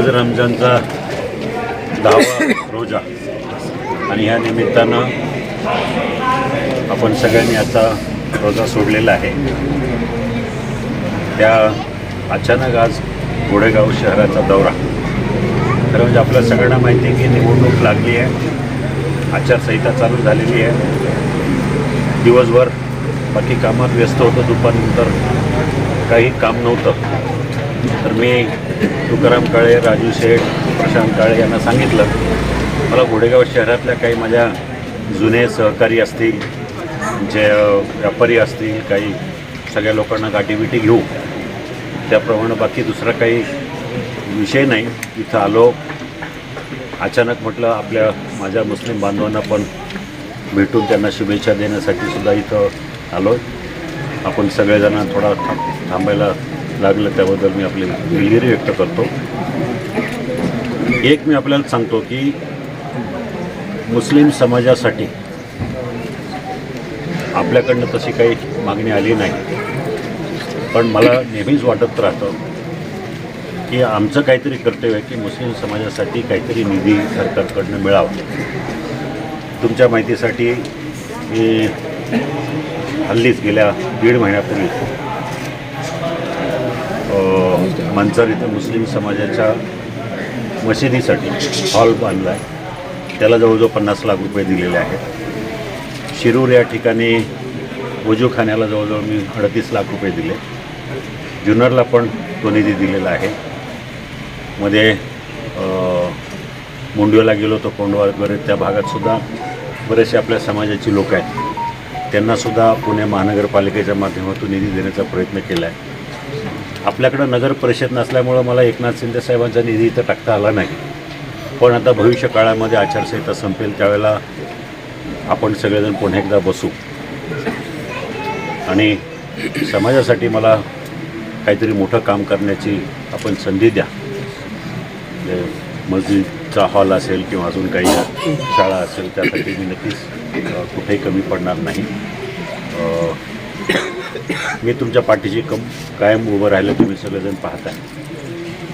आज रमजानचा दहावा रोजा. आणि ह्या निमित्तानं आपण सगळ्यांनी आता रोजा सोडलेला आहे. त्या अचानक आज गोडेगाव शहराचा दौरा. खरं म्हणजे आपल्या सगळ्यांना माहिती आहे की निवडणूक लागली आहे. आचारसंहिता चालू झालेली आहे. दिवसभर बाकी कामात व्यस्त होतं दुपारनंतर. काही काम नव्हतं. तर मी तुकाराम काळे राजू शेठ प्रशांत काळे यांना सांगितलं मला घोडेगाव शहरातल्या काही माझ्या जुने सहकारी असतील जे व्यापारी असतील काही सगळ्या लोकांना गाठीबिटी घेऊ त्याप्रमाणे बाकी दुसरा काही विषय नाही. इथं आलो अचानक म्हटलं आपल्या माझ्या मुस्लिम बांधवांना पण भेटून त्यांना शुभेच्छा देण्यासाठी सुद्धा इथं आलो आपण सगळेजण थोडा थांब थांबायला लागलं त्याबद्दल मी आपली दिलगिरी व्यक्त करतो. एक मी आपल्याला सांगतो की मुस्लिम समाजासाठी आपल्याकडनं तशी काही मागणी आली नाही. पण मला नेहमीच वाटत राहतं की आमचं काहीतरी कर्तव्य आहे की मुस्लिम समाजासाठी काहीतरी निधी सरकारकडनं मिळावा. तुमच्या माहितीसाठी मी हल्लीच गेल्या दीड महिन्यापूर्वी अ, इथं मुस्लिम समाजाच्या मशिदीसाठी हॉल बांधला आहे त्याला जवळजवळ पन्नास लाख रुपये दिलेले आहेत. शिरूर या ठिकाणी वजूखान्याला जवळजवळ मी अडतीस लाख रुपये दिले. जुन्नरला पण तो निधी दिलेला आहे. मध्ये अ, मुंडव्याला गेलो तो कोंडवा वगैरे त्या भागातसुद्धा बरेचसे आपल्या समाजाची लोक आहेत. त्यांनासुद्धा पुणे महानगरपालिकेच्या माध्यमातून निधी देण्याचा प्रयत्न केला आहे आपल्याकडं नगर परिषद नसल्यामुळं मला एकनाथ शिंदे साहेबांचा निधी इथं टाकता आला नाही. पण आता भविष्य काळामध्ये आचारसंहिता संपेल त्यावेळेला आपण सगळेजण पुन्हा एकदा बसू. आणि समाजासाठी मला काहीतरी मोठं काम करण्याची आपण संधी द्या. म्हणजे मस्जिदचा हॉल असेल किंवा अजून काही शाळा असेल त्यासाठी मी नक्कीच कुठेही कमी पडणार नाही. मी तुमच्या पाठीशी कम कायम उभं राहिलं तुम्ही सगळेजण पाहताय.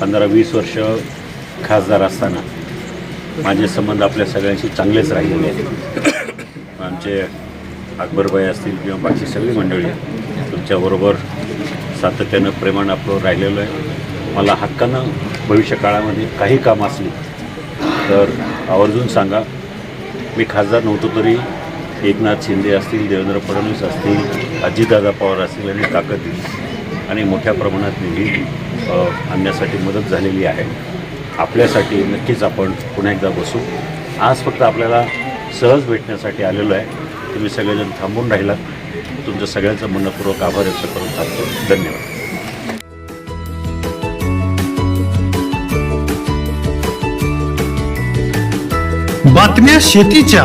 पंधरा वीस वर्ष खासदार असताना माझे संबंध आपल्या सगळ्यांशी चांगलेच राहिलेले आहेत. आमचे अकबरबाई असतील किंवा बाकी सगळी मंडळी तुमच्याबरोबर सातत्यानं प्रेमानं आपलं राहिलेलं आहे. मला हक्कानं भविष्य काळामध्ये काही काम असली तर आवर्जून सांगा. मी खासदार नव्हतो तरी एकनाथ शिंदे असतील देवेंद्र फडणवीस असतील अजितदादा पवार असतील यांनी ताकद दिली. आणि मोठ्या प्रमाणात निधी आणण्यासाठी मदत झालेली आहे. आपल्यासाठी नक्कीच आपण पुन्हा एकदा बसू. आज फक्त आपल्याला सहज भेटण्यासाठी आलेलो आहे. तुम्ही सगळेजण थांबून राहिलात. तुमचं सगळ्यांचं मनपूर्वक आभार व्यक्त करून थांबतो. धन्यवाद. बातम्या शेतीच्या.